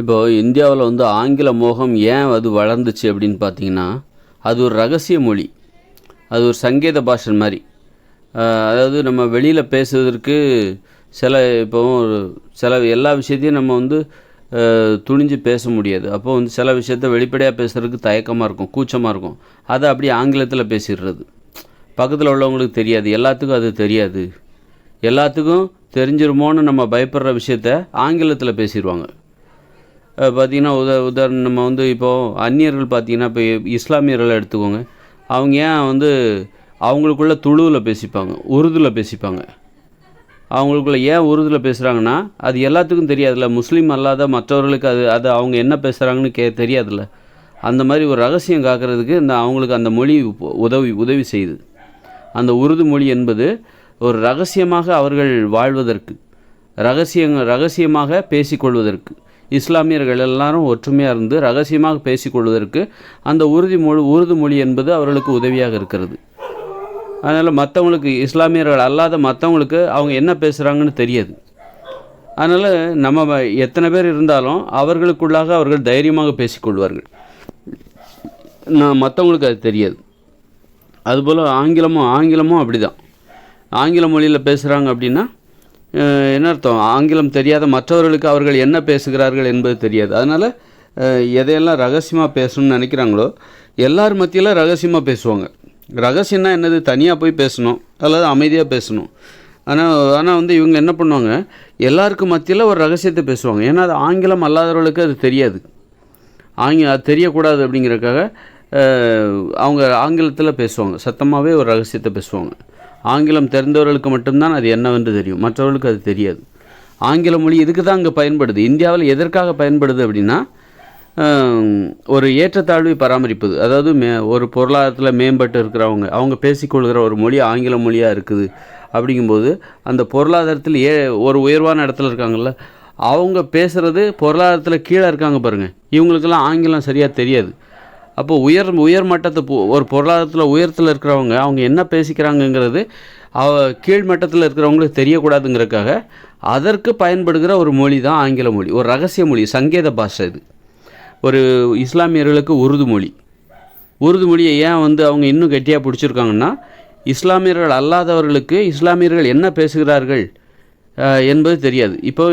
இப்போ இந்தியாவில் வந்து ஆங்கில மோகம் ஏன் அது வளர்ந்துச்சு அப்படின்னு பார்த்தீங்கன்னா அது ஒரு ரகசிய மொழி. அது ஒரு சங்கேத பாஷன் மாதிரி. அதாவது நம்ம வெளியில் பேசுவதற்கு சில இப்போ சில எல்லா விஷயத்தையும் நம்ம வந்து துணிஞ்சு பேச முடியாது. அப்போ வந்து சில விஷயத்த வெளிப்படையாக பேசுகிறதுக்கு தயக்கமாக இருக்கும் கூச்சமாக இருக்கும். அதை அப்படியே ஆங்கிலத்தில் பேசிடுறது. பக்கத்தில் உள்ளவங்களுக்கு தெரியாது எல்லாத்துக்கும் அது தெரியாது. எல்லாத்துக்கும் தெரிஞ்சிருமோன்னு நம்ம பயப்படுற விஷயத்த ஆங்கிலத்தில் பேசிடுவாங்க. பார்த்திங்கன்னா உத உதாரணம் நம்ம வந்து இப்போது அந்நியர்கள் பார்த்தீங்கன்னா இப்போ இஸ்லாமியர்களை எடுத்துக்கோங்க. அவங்க ஏன் வந்து அவங்களுக்குள்ள துளுவில் பேசிப்பாங்க உருதுல பேசிப்பாங்க. அவங்களுக்குள்ள ஏன் உருதுல பேசுகிறாங்கன்னா அது எல்லாத்துக்கும் தெரியாதுல்ல. முஸ்லீம் அல்லாத மற்றவர்களுக்கு அது அது அவங்க என்ன பேசுகிறாங்கன்னு கே தெரியாதுல்ல. அந்த மாதிரி ஒரு ரகசியம் காக்கிறதுக்கு இந்த அவங்களுக்கு அந்த மொழி உதவி உதவி செய்யுது. அந்த உருது மொழி என்பது ஒரு ரகசியமாக அவர்கள் வாழ்வதற்கு ரகசியங்க ரகசியமாக பேசிக்கொள்வதற்கு. இஸ்லாமியர்கள் எல்லாரும் ஒற்றுமையாக இருந்து ரகசியமாக பேசிக்கொள்வதற்கு அந்த உறுதி மொழி உருது மொழி என்பது அவர்களுக்கு உதவியாக இருக்கிறது. அதனால் மற்றவங்களுக்கு இஸ்லாமியர்கள் அல்லாத மற்றவங்களுக்கு அவங்க என்ன பேசுகிறாங்கன்னு தெரியாது. அதனால் நம்ம எத்தனை பேர் இருந்தாலும் அவர்களுக்குள்ளாக அவர்கள் தைரியமாக பேசிக்கொள்வார்கள் நான் மற்றவங்களுக்கு அது தெரியாது. அதுபோல் ஆங்கிலமும் ஆங்கிலமும் அப்படிதான். ஆங்கில மொழியில் பேசுகிறாங்க அப்படின்னா என்ன அர்த்தம்? ஆங்கிலம் தெரியாத மற்றவர்களுக்கு அவர்கள் என்ன பேசுகிறார்கள் என்பது தெரியாது. அதனால் எதையெல்லாம் ரகசியமாக பேசணும்னு நினைக்கிறாங்களோ எல்லார் மத்தியில் ரகசியமாக பேசுவாங்க. ரகசியம்னா என்னது? தனியாக போய் பேசணும். அல்லது அமைதியாக பேசணும். ஆனால் ஆனால் வந்து இவங்க என்ன பண்ணுவாங்க? எல்லாருக்கும் மத்தியில் ஒரு ரகசியத்தை பேசுவாங்க. ஏன்னா அது ஆங்கிலம் அல்லாதவர்களுக்கு அது தெரியாது. ஆங்கிலம் அது தெரியக்கூடாது அப்படிங்கிறதுக்காக அவங்க ஆங்கிலத்தில் பேசுவாங்க. சத்தமாகவே ஒரு ரகசியத்தை பேசுவாங்க. ஆங்கிலம் தெரிந்தவர்களுக்கு மட்டும்தான் அது என்னவென்று தெரியும். மற்றவர்களுக்கு அது தெரியாது. ஆங்கில மொழி இதுக்கு தான் அங்கே பயன்படுது? இந்தியாவில் எதற்காக பயன்படுது அப்படின்னா ஒரு ஏற்றத்தாழ்வை பராமரிப்பது. அதாவது மே ஒரு பொருளாதாரத்தில் மேம்பட்டு இருக்கிறவங்க அவங்க பேசிக்கொள்கிற ஒரு மொழி ஆங்கில மொழியாக இருக்குது. அப்படிங்கும்போது அந்த பொருளாதாரத்தில் ஏ ஒரு உயர்வான இடத்துல இருக்காங்கள்ல அவங்க பேசுகிறது பொருளாதாரத்தில் கீழே இருக்காங்க பாருங்கள் இவங்களுக்கெல்லாம் ஆங்கிலம் சரியாக தெரியாது. அப்போ உயர் உயர் மட்டத்து பொ- ஒரு பொருளாதாரத்தில் உயரத்தில் இருக்கிறவங்க அவங்க என்ன பேசிக்கிறாங்கங்கிறது அவ கீழ் மட்டத்தில் இருக்கிறவங்களுக்கு தெரியக்கூடாதுங்கிறதுக்காக அதற்கு பயன்படுகிற ஒரு மொழி தான் ஆங்கில மொழி. ஒரு ரகசிய மொழி சங்கேத பாஷை இது. ஒரு இஸ்லாமியர்களுக்கு உருது மொழி. உருது மொழியை ஏன் வந்து அவங்க இன்னும் கெட்டியாக பிடிச்சிருக்காங்கன்னா இஸ்லாமியர்கள் அல்லாதவர்களுக்கு இஸ்லாமியர்கள் என்ன பேசுகிறார்கள் என்பது தெரியாது. இப்போ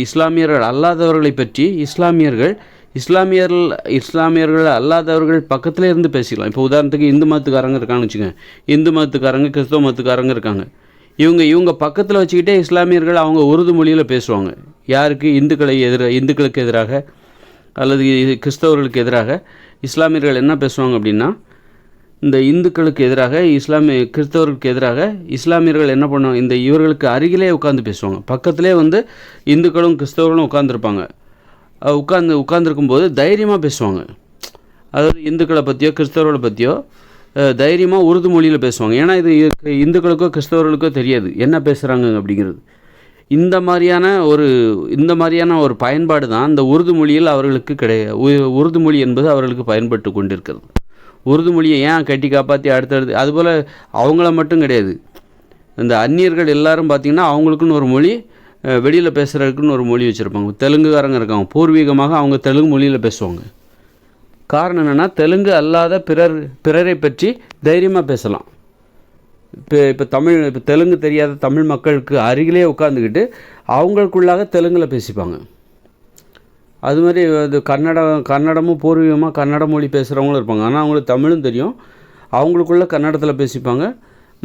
இஸ்லாமியர்கள் அல்லாதவர்களை பற்றி இஸ்லாமியர்கள் இஸ்லாமியர்கள் இஸ்லாமியர்கள் அல்லாதவர்கள் பக்கத்தில் இருந்து பேசிக்கலாம். இப்போ உதாரணத்துக்கு இந்து மதத்துக்காரங்க இருக்காங்கன்னு வச்சுக்கோங்க. இந்து மதத்துக்காரங்க கிறிஸ்தவ மதத்துக்காரங்க இருக்காங்க. இவங்க இவங்க பக்கத்தில் வச்சுக்கிட்டே இஸ்லாமியர்கள் அவங்க உருது மொழியில் பேசுவாங்க. யாருக்கு? இந்துக்களை எதிர இந்துக்களுக்கு எதிராக அல்லது கிறிஸ்தவர்களுக்கு எதிராக இஸ்லாமியர்கள் என்ன பேசுவாங்க அப்படின்னா இந்த இந்துக்களுக்கு எதிராக இஸ்லாமிய கிறிஸ்தவர்களுக்கு எதிராக இஸ்லாமியர்கள் என்ன பண்ணுவாங்க? இந்த இவர்களுக்கு அருகிலே உட்காந்து பேசுவாங்க. பக்கத்திலே வந்து இந்துக்களும் கிறிஸ்தவர்களும் உட்காந்துருப்பாங்க உட்காந்து உட்காந்துருக்கும்போது தைரியமாக பேசுவாங்க. அதாவது இந்துக்களை பற்றியோ கிறிஸ்தவர்களை பற்றியோ தைரியமாக உருது மொழியில் பேசுவாங்க. ஏன்னா இது இந்துக்களுக்கோ கிறிஸ்தவர்களுக்கோ தெரியாது. என்ன பேசுகிறாங்க அப்படிங்கிறது. இந்த மாதிரியான ஒரு இந்த மாதிரியான ஒரு பயன்பாடு தான் இந்த உருது மொழியில் அவர்களுக்கு கிடையாது உருது மொழி என்பது அவர்களுக்கு பயன்பட்டு கொண்டிருக்கிறது. உருது மொழியை ஏன் கட்டி காப்பாற்றி அடுத்தடுத்து அதுபோல் அவங்கள மட்டும் கிடையாது. இந்த அந்நியர்கள் எல்லாரும் பார்த்திங்கன்னா அவங்களுக்குன்னு ஒரு மொழி வெளியில் பேசுகிறதுக்குன்னு ஒரு மொழி வச்சுருப்பாங்க. தெலுங்குக்காரங்க இருக்காங்க. பூர்வீகமாக அவங்க தெலுங்கு மொழியில் பேசுவாங்க. காரணம் என்னென்னா தெலுங்கு அல்லாத பிறர் பிறரை பற்றி தைரியமாக பேசலாம். இப்போ இப்போ தமிழ் இப்போ தெலுங்கு தெரியாத தமிழ் மக்களுக்கு அருகிலே உட்காந்துக்கிட்டு அவங்களுக்குள்ளாக தெலுங்கில் பேசிப்பாங்க. அது மாதிரி அது கன்னடம் கன்னடமும் பூர்வீகமாக கன்னட மொழி பேசுகிறவங்களும் இருப்பாங்க. ஆனால் அவங்களுக்கு தமிழும் தெரியும். அவங்களுக்குள்ள கன்னடத்தில் பேசிப்பாங்க.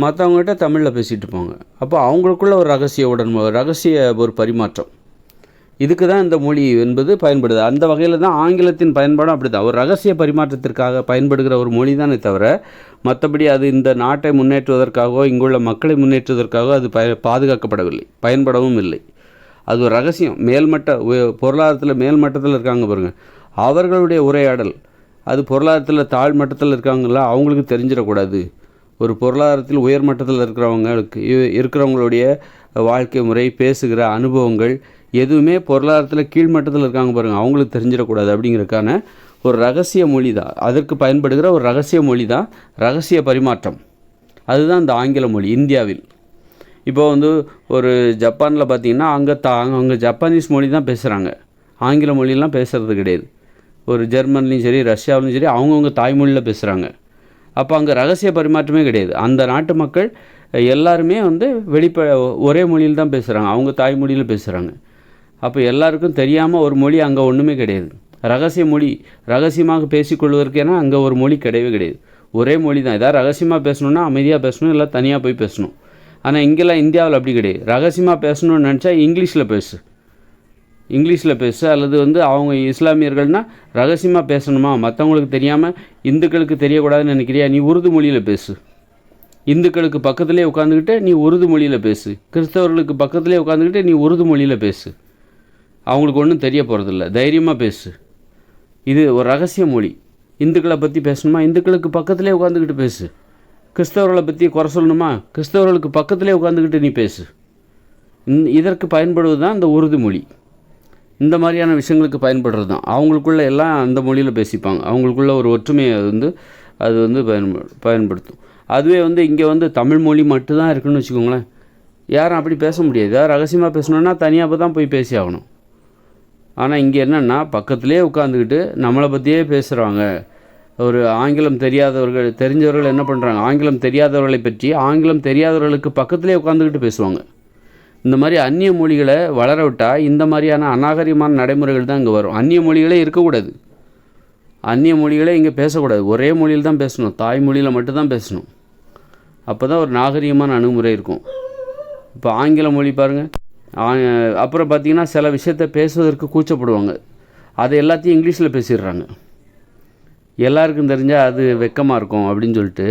மற்றவங்ககிட்ட தமிழில் பேசிகிட்டு இருப்பாங்க. அப்போ அவங்களுக்குள்ள ஒரு ரகசிய உடன் ரகசிய ஒரு பரிமாற்றம். இதுக்கு தான் இந்த மொழி என்பது பயன்படுது. அந்த வகையில் தான் ஆங்கிலத்தின் பயன்பாடும் அப்படி தான் ஒரு ரகசிய பரிமாற்றத்திற்காக பயன்படுகிற ஒரு மொழி தானே தவிர மற்றபடி அது இந்த நாட்டை முன்னேற்றுவதற்காகவோ இங்குள்ள மக்களை முன்னேற்றுவதற்காகவோ அது பய பாதுகாக்கப்படவில்லை. பயன்படவும் இல்லை. அது ஒரு ரகசியம். மேல்மட்ட பொருளாதாரத்தில் மேல்மட்டத்தில் இருக்காங்க பாருங்கள் அவர்களுடைய உரையாடல் அது பொருளாதாரத்தில் தாழ்மட்டத்தில் இருக்காங்களா அவங்களுக்கு தெரிஞ்சிடக்கூடாது. ஒரு பொருளாதாரத்தில் உயர்மட்டத்தில் இருக்கிறவங்களுக்கு இ- இருக்கிறவங்களுடைய வாழ்க்கை முறை பேசுகிற அனுபவங்கள் எதுவுமே பொருளாதாரத்தில் கீழ்மட்டத்தில் இருக்காங்க பாருங்கள் அவங்களுக்கு தெரிஞ்சிடக்கூடாது அப்படிங்கிறதுக்கான ஒரு ரகசிய மொழி தான். அதற்கு பயன்படுகிற ஒரு ரகசிய மொழி தான் ரகசிய பரிமாற்றம். அதுதான் இந்த ஆங்கில மொழி இந்தியாவில். இப்போ வந்து ஒரு ஜப்பானில் பார்த்தீங்கன்னா அங்கே தா அங்கே ஜப்பானீஸ் மொழி தான் பேசுகிறாங்க ஆங்கில மொழியெலாம் பேசுகிறது கிடையாது. ஒரு ஜெர்மன்லேயும் சரி ரஷ்யாவிலையும் சரி அவங்கவுங்க தாய்மொழியில் பேசுகிறாங்க அப்போ அங்கே ரகசிய பரிமாற்றமே கிடையாது. அந்த நாட்டு மக்கள் எல்லாருமே வந்து வெளிப்ப ஒரே மொழியில் தான் பேசுகிறாங்க அவங்க தாய்மொழியில் பேசுகிறாங்க அப்போ எல்லாருக்கும் தெரியாமல் ஒரு மொழி அங்கே ஒன்றுமே கிடையாது. ரகசிய மொழி ரகசியமாக பேசிக்கொள்வதற்கேனா அங்கே ஒரு மொழி கிடையவே கிடையாது. ஒரே மொழி தான். ஏதாவது ரகசியமாக பேசணுன்னா அமைதியாக பேசணும் இல்லை தனியாக போய் பேசணும். ஆனால் இங்கெல்லாம் இந்தியாவில் அப்படி கிடையாது. ரகசியமாக பேசணும்னு நினச்சா இங்கிலீஷில் பேசு. இங்கிலீஷில் பேசு அல்லது வந்து அவங்க இஸ்லாமியர்கள்னால் ரகசியமாக பேசணுமா? மற்றவங்களுக்கு தெரியாமல் இந்துக்களுக்கு தெரியக்கூடாதுன்னு நினைக்கிறியா? நீ உருது மொழியில் பேசு. இந்துக்களுக்கு பக்கத்துலேயே உட்காந்துக்கிட்டு நீ உருது மொழியில் பேசு. கிறிஸ்தவர்களுக்கு பக்கத்துலேயே உட்காந்துக்கிட்டு நீ உருது மொழியில் பேசு. அவங்களுக்கு ஒன்றும் தெரிய போகிறதில்ல தைரியமாக பேசு. இது ஒரு ரகசிய மொழி. இந்துக்களை பற்றி பேசணுமா? இந்துக்களுக்கு பக்கத்துலேயே உட்காந்துக்கிட்டு பேசு. கிறிஸ்தவர்களை பற்றி குறை சொல்லணுமா? கிறிஸ்தவர்களுக்கு பக்கத்துலேயே உட்காந்துக்கிட்டு நீ பேசு. இதற்கு பயன்படுவது தான் இந்த உருது மொழி. இந்த மாதிரியான விஷயங்களுக்கு பயன்படுறது தான். அவங்களுக்குள்ள எல்லாம் அந்த மொழியில் பேசிப்பாங்க. அவங்களுக்குள்ள ஒரு ஒற்றுமையை வந்து அது வந்து பயன்ப பயன்படுத்தும். அதுவே வந்து இங்கே வந்து தமிழ் மொழி மட்டும்தான் இருக்குன்னு வச்சுக்கோங்களேன். யாரும் அப்படி பேச முடியாது. யார் ரகசியமாக பேசணுன்னா தனியாக தான் போய் பேசி ஆகணும். ஆனால் இங்கே என்னென்னா பக்கத்துலேயே உட்காந்துக்கிட்டு நம்மளை பற்றியே பேசுகிறாங்க ஒரு ஆங்கிலம் தெரியாதவர்கள் தெரிஞ்சவர்கள் என்ன பண்ணுறாங்க ஆங்கிலம் தெரியாதவர்களை பற்றி ஆங்கிலம் தெரியாதவர்களுக்கு பக்கத்துலேயே உட்காந்துக்கிட்டு பேசுவாங்க. இந்த மாதிரி அந்நிய மொழிகளை வளர விட்டால் இந்த மாதிரியான அநாகரிகமான நடைமுறைகள் தான் இங்கே வரும். அந்நிய மொழிகளே இருக்கக்கூடாது. அந்நிய மொழிகளே இங்கே பேசக்கூடாது. ஒரே மொழியில் தான் பேசணும். தாய்மொழியில் மட்டும்தான் பேசணும். அப்போ தான் ஒரு நாகரிகமான அணுகுமுறை இருக்கும். இப்போ ஆங்கில மொழி பாருங்கள் அப்புறம் பார்த்திங்கன்னா சில விஷயத்த பேசுவதற்கு கூச்சப்படுவாங்க. அதை எல்லாத்தையும் இங்கிலீஷில் பேசிடுறாங்க. எல்லாருக்கும் தெரிஞ்சால் அது வெக்கமாக இருக்கும் அப்படின்னு சொல்லிட்டு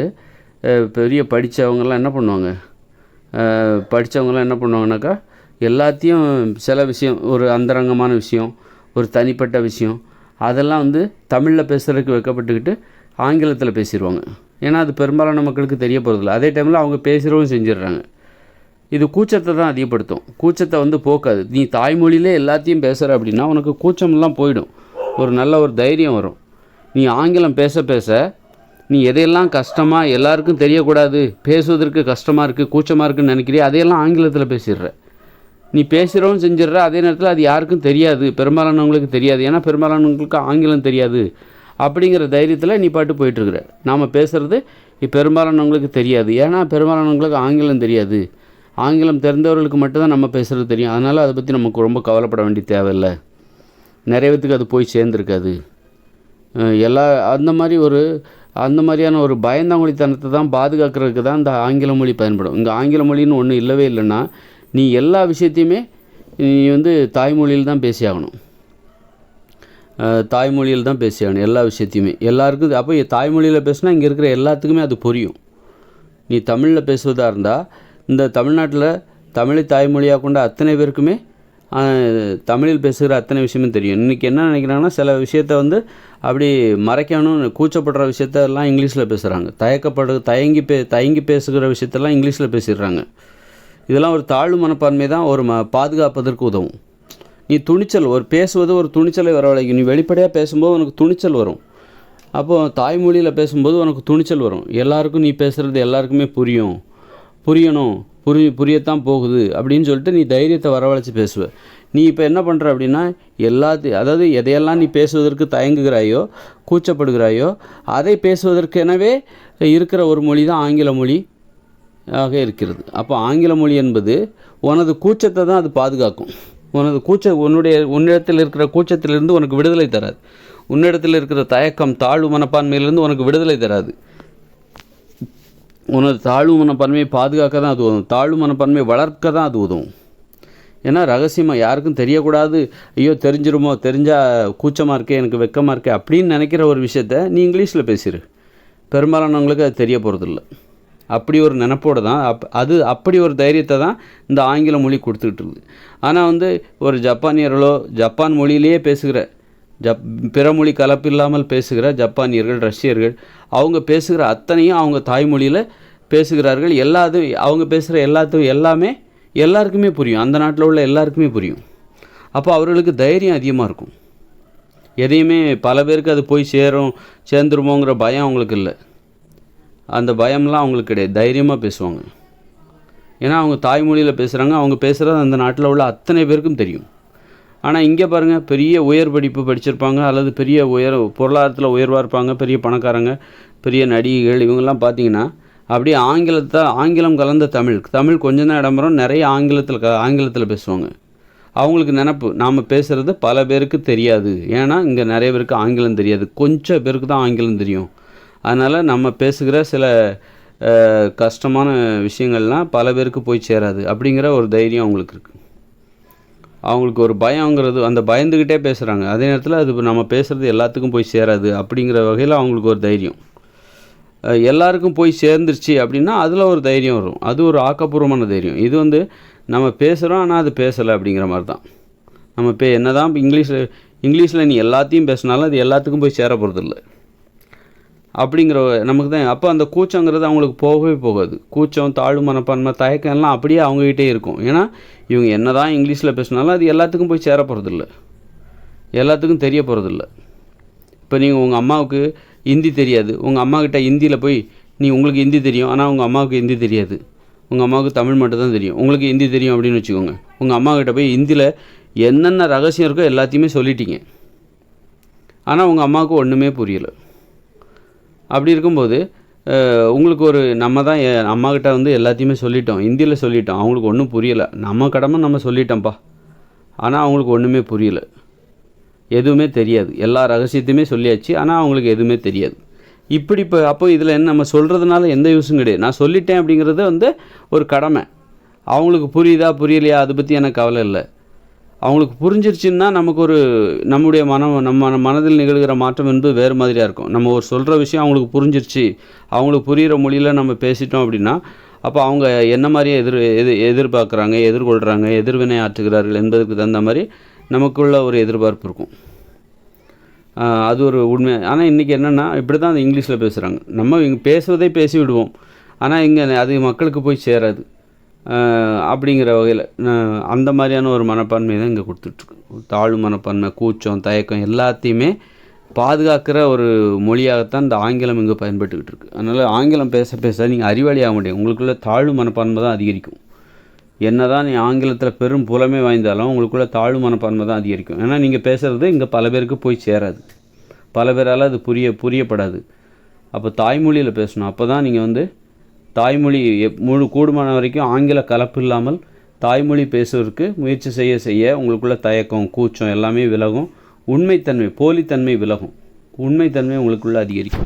பெரிய படித்தவங்கெல்லாம் என்ன பண்ணுவாங்க? படித்தவங்களாம் என்ன பண்ணுவாங்கனாக்கா எல்லாத்தையும் சில விஷயம் ஒரு அந்தரங்கமான விஷயம் ஒரு தனிப்பட்ட விஷயம் அதெல்லாம் வந்து தமிழில் பேசுகிறதுக்கு வைக்கப்பட்டுக்கிட்டு ஆங்கிலத்தில் பேசிடுவாங்க ஏன்னா அது பெரும்பாலான மக்களுக்கு தெரிய போகிறதில்ல அதே டைமில் அவங்க பேசுகிறவும் செஞ்சிடுறாங்க. இது கூச்சத்தை தான் அதிகப்படுத்தும். கூச்சத்தை வந்து போக்காது. நீ தாய்மொழியிலே எல்லாத்தையும் பேசுகிற அப்படின்னா உனக்கு கூச்சம்லாம் போயிடும். ஒரு நல்ல ஒரு தைரியம் வரும். நீ ஆங்கிலம் பேச பேச நீ எதையெல்லாம் கஷ்டமாக எல்லாருக்கும் தெரியக்கூடாது பேசுவதற்கு கஷ்டமாக இருக்குது கூச்சமாக இருக்குன்னு நினைக்கிறிய அதையெல்லாம் ஆங்கிலத்தில் பேசிடுற. நீ பேசுகிறவும் செஞ்சிடுற அதே நேரத்தில் அது யாருக்கும் தெரியாது பெரும்பாலானவங்களுக்கு தெரியாது. ஏன்னா பெரும்பாலானவங்களுக்கு ஆங்கிலம் தெரியாது. அப்படிங்கிற தைரியத்தில் நீ பாட்டு போயிட்டுருக்குற. நாம் பேசுகிறது பெரும்பாலானவங்களுக்கு தெரியாது. ஏன்னா பெரும்பாலானவங்களுக்கு ஆங்கிலம் தெரியாது. ஆங்கிலம் தெரிந்தவர்களுக்கு மட்டும்தான் நம்ம பேசுகிறது தெரியும். அதனால் அதை பற்றி நமக்கு ரொம்ப கவலைப்பட வேண்டிய தேவையில்லை. நிறைய பேத்துக்கு அது போய் சேர்ந்துருக்காது. எல்லா அந்த மாதிரி ஒரு அந்த மாதிரியான ஒரு பயந்தாங்குழித்தனத்தை தான் பாதுகாக்கிறதுக்கு தான் இந்த ஆங்கில மொழி பயன்படும். இங்கே ஆங்கில மொழின்னு ஒன்றும் இல்லவே இல்லைன்னா நீ எல்லா விஷயத்தையுமே நீ வந்து தாய்மொழியில் தான் பேசியாகணும். தாய்மொழியில் தான் பேசியாகணும் எல்லா விஷயத்தையுமே. எல்லாருக்கும் அப்போ தாய்மொழியில் பேசினா இங்கே இருக்கிற எல்லாத்துக்குமே அது புரியும். நீ தமிழில் பேசுவதாக இருந்தால் இந்த தமிழ்நாட்டில் தமிழை தாய்மொழியாக கொண்ட அத்தனை பேருக்குமே தமிழில் பேசுகிற அத்தனை விஷயமும் தெரியும். இன்றைக்கி என்ன நினைக்கிறாங்கன்னா சில விஷயத்த வந்து அப்படி மறைக்கணும்னு கூச்சப்படுற விஷயத்தெல்லாம் இங்கிலீஷில் பேசுகிறாங்க தயக்கப்படு தயங்கி பே தயங்கி பேசுகிற விஷயத்தெல்லாம் இங்கிலீஷில் பேசிடுறாங்க. இதெல்லாம் ஒரு தாழ்வு மனப்பான்மை தான் ஒரு ம பாதுகாப்பதற்கு உதவும். நீ துணிச்சல் ஒரு பேசுவது ஒரு துணிச்சலை வரவழைக்கும். நீ வெளிப்படையாக பேசும்போது உனக்கு துணிச்சல் வரும். அப்போது தாய்மொழியில் பேசும்போது உனக்கு துணிச்சல் வரும். எல்லாருக்கும் நீ பேசுகிறது எல்லாருக்குமே புரியும். புரியணும். புரி புரியத்தான் போகுது அப்படின்னு சொல்லிட்டு நீ தைரியத்தை வரவழைச்சி பேசுவ. நீ இப்போ என்ன பண்ணுற அப்படின்னா எல்லாத்தையும் அதாவது எதையெல்லாம் நீ பேசுவதற்கு தயங்குகிறாயோ கூச்சப்படுகிறாயோ அதை பேசுவதற்கெனவே இருக்கிற ஒரு மொழி தான் ஆங்கில மொழி ஆக இருக்கிறது. அப்போ ஆங்கில மொழி என்பது உனது கூச்சத்தை தான் அது பாதுகாக்கும். உனது கூச்ச உன்னுடைய உன்னிடத்தில் இருக்கிற கூச்சத்திலிருந்து உனக்கு விடுதலை தராது. உன்னிடத்தில் இருக்கிற தயக்கம் தாழ்வு மனப்பான்மையிலிருந்து உனக்கு விடுதலை தராது. உனது தாழ்வு மனப்பான்மையை பாதுகாக்க தான் அது உதவும். தாழ்வு மனப்பான்மையை வளர்க்க தான் அது உதவும். ஏன்னா ரகசியமாக யாருக்கும் தெரியக்கூடாது. ஐயோ தெரிஞ்சிருமோ தெரிஞ்சால் கூச்சமாக இருக்கே எனக்கு வெக்கமாக இருக்கே அப்படின்னு நினைக்கிற ஒரு விஷயத்த நீ இங்கிலீஷில் பேசிடு பெரும்பாலானவங்களுக்கு அது தெரிய போகிறதில்ல அப்படி ஒரு நினப்போடு தான் அப் அது அப்படி ஒரு தைரியத்தை தான் இந்த ஆங்கில மொழி கொடுத்துக்கிட்டு இருக்குது ஆனால் வந்து ஒரு ஜப்பானியர்களோ ஜப்பான் மொழியிலேயே பேசுகிற ஜப் பிறமொழி கலப்பு கலப்பில்லாமல் பேசுகிற ஜப்பானியர்கள் ரஷ்யர்கள் அவங்க பேசுகிற அத்தனையும் அவங்க தாய்மொழியில் பேசுகிறார்கள். எல்லாத்தையும் அவங்க பேசுகிற எல்லாத்தையும் எல்லாமே எல்லாருக்குமே புரியும். அந்த நாட்டில் உள்ள எல்லாருக்குமே புரியும். அப்போ அவர்களுக்கு தைரியம் அதிகமாக இருக்கும். எதையுமே பல பேருக்கு அது போய் சேரும் சேர்ந்துருமோங்கிற பயம் அவங்களுக்கு இல்லை. அந்த பயம்லாம் அவங்களுக்கு கிடையாது. தைரியமாக பேசுவாங்க. ஏன்னா அவங்க தாய்மொழியில் பேசுகிறாங்க அவங்க பேசுகிறது அந்த நாட்டில் உள்ள அத்தனை பேருக்கும் தெரியும். ஆனால் இங்கே பாருங்கள் பெரிய உயர் படிப்பு படிச்சிருப்பாங்க அல்லது பெரிய உயர் பொருளாதாரத்தில் உயர்வாக இருப்பாங்க பெரிய பணக்காரங்க பெரிய நடிகைகள் இவங்கெல்லாம் பார்த்தீங்கன்னா அப்படியே ஆங்கிலத்தை ஆங்கிலம் கலந்த தமிழ் தமிழ் கொஞ்சம் தான் இடம்பெறும் நிறைய ஆங்கிலத்தில் க ஆங்கிலத்தில் பேசுவாங்க. அவங்களுக்கு நினப்பு நாம் பேசுகிறது பல பேருக்கு தெரியாது. ஏன்னா இங்கே நிறைய பேருக்கு ஆங்கிலம் தெரியாது. கொஞ்சம் பேருக்கு தான் ஆங்கிலம் தெரியும். அதனால் நம்ம பேசுகிற சில கஷ்டமான விஷயங்கள்லாம் பல பேருக்கு போய் சேராது அப்படிங்கிற ஒரு தைரியம் அவங்களுக்கு இருக்குது அவங்களுக்கு ஒரு பயங்கிறது அந்த பயந்துக்கிட்டே பேசுகிறாங்க அதே நேரத்தில் அது நம்ம பேசுகிறது எல்லாத்துக்கும் போய் சேராது அப்படிங்கிற வகையில் அவங்களுக்கு ஒரு தைரியம். எல்லாருக்கும் போய் சேர்ந்துருச்சு அப்படின்னா அதில் ஒரு தைரியம் வரும். அது ஒரு ஆக்கப்பூர்வமான தைரியம். இது வந்து நம்ம பேசுகிறோம் ஆனால் அது பேசலை அப்படிங்கிற மாதிரி தான் நம்ம இப்போ என்ன தான் இங்கிலீஷில் இங்கிலீஷில் நீ எல்லாத்தையும் பேசினாலும் அது எல்லாத்துக்கும் போய் சேர போகிறதில்லை அப்படிங்கிற நமக்கு தான். அப்போ அந்த கூச்சங்கிறது அவங்களுக்கு போகவே போகாது. கூச்சம் தாழ்வு மனப்பான்மை தயக்கம் எல்லாம் அப்படியே அவங்ககிட்டே இருக்கும். ஏன்னா இவங்க என்ன தான் இங்கிலீஷில் பேசினாலும் அது எல்லாத்துக்கும் போய் சேர போகிறதில்ல எல்லாத்துக்கும் தெரிய போகிறதில்ல இப்போ நீங்கள் உங்கள் அம்மாவுக்கு ஹிந்தி தெரியாது. உங்கள் அம்மாக்கிட்ட ஹிந்தியில் போய் நீ உங்களுக்கு ஹிந்தி தெரியும். ஆனால் உங்கள் அம்மாவுக்கு ஹிந்தி தெரியாது. உங்கள் அம்மாவுக்கு தமிழ் மட்டும் தான் தெரியும். உங்களுக்கு ஹிந்தி தெரியும் அப்படின்னு வச்சுக்கோங்க. உங்கள் அம்மாக்கிட்ட போய் ஹிந்தியில் என்னென்ன ரகசியம் இருக்கோ எல்லாத்தையுமே சொல்லிட்டீங்க. ஆனால் உங்கள் அம்மாவுக்கு ஒன்றுமே புரியலை. அப்படி இருக்கும்போது உங்களுக்கு ஒரு நம்ம தான் அம்மாக்கிட்ட வந்து எல்லாத்தையுமே சொல்லிட்டோம். ஹிந்தியில் சொல்லிட்டோம். அவங்களுக்கு ஒன்றும் புரியலை. நம்ம கடமை நம்ம சொல்லிட்டோம்ப்பா. ஆனால் அவங்களுக்கு ஒன்றுமே புரியல. எதுவுமே தெரியாது. எல்லா ரகசியத்தையுமே சொல்லியாச்சு. ஆனால் அவங்களுக்கு எதுவுமே தெரியாது. இப்படி இப்போ அப்போ இதில் என்ன நம்ம சொல்கிறதுனால எந்த யூஸும் கிடையாது. நான் சொல்லிட்டேன் அப்படிங்கிறது வந்து ஒரு கடமை. அவங்களுக்கு புரியுதா புரியலையா அதை பற்றி எனக்கு கவலை இல்லை. அவங்களுக்கு புரிஞ்சிருச்சுன்னா நமக்கு ஒரு நம்முடைய மனம் நம்ம மனதில் நிகழ்கிற மாற்றம் என்பது வேறு மாதிரியாக இருக்கும். நம்ம ஒரு சொல்கிற விஷயம் அவங்களுக்கு புரிஞ்சிருச்சு அவங்களுக்கு புரிகிற மொழியில் நம்ம பேசிட்டோம் அப்படின்னா அப்போ அவங்க என்ன மாதிரியே எதிர் எது எதிர்பார்க்குறாங்க எதிர்கொள்கிறாங்க எதிர்வினை ஆற்றுகிறார்கள் என்பதற்கு தகுந்த மாதிரி நமக்குள்ள ஒரு எதிர்பார்ப்பு இருக்கும். அது ஒரு உண்மை. ஆனால் இன்றைக்கி என்னென்னா இப்படி தான் இங்கிலீஷில் பேசுகிறாங்க நம்ம இங்கே பேசுவதே பேசி விடுவோம் ஆனால் இங்கே அது மக்களுக்கு போய் சேராது. அப்படிங்கிற வகையில் அந்த மாதிரியான ஒரு மனப்பான்மை தான் இங்கே கொடுத்துட்ருக்கு. தாழ்வு மனப்பான்மை கூச்சம் தயக்கம் எல்லாத்தையுமே பாதுகாக்கிற ஒரு மொழியாகத்தான் இந்த ஆங்கிலம் இங்கே பயன்பட்டுக்கிட்டு இருக்குது அதனால் ஆங்கிலம் பேச பேச நீங்கள் அறிவாளி ஆக முடியும் உங்களுக்குள்ள தாழ்வு மனப்பான்மை தான் அதிகரிக்கும். என்னதான் நீ ஆங்கிலத்தில் பெரும் புலமை வாய்ந்தாலும் உங்களுக்குள்ள தாழ்வு மனப்பான்மை தான் அதிகரிக்கும். ஏன்னா நீங்கள் பேசுகிறது இங்கே பல பேருக்கு போய் சேராது. பல பேரால் அது புரிய புரியப்படாது. அப்போ தாய்மொழியில் பேசணும். அப்போ தான் நீங்கள் வந்து தாய்மொழி எப்- முழு கூடுமான வரைக்கும் ஆங்கில கலப்பு இல்லாமல் தாய்மொழி பேசுவதற்கு முயற்சி செய்ய செய்ய உங்களுக்குள்ள தயக்கம் கூச்சம் எல்லாமே விலகும். உண்மைத்தன்மை போலித்தன்மை விலகும். உண்மைத்தன்மை உங்களுக்குள்ள அதிகரிக்கும்.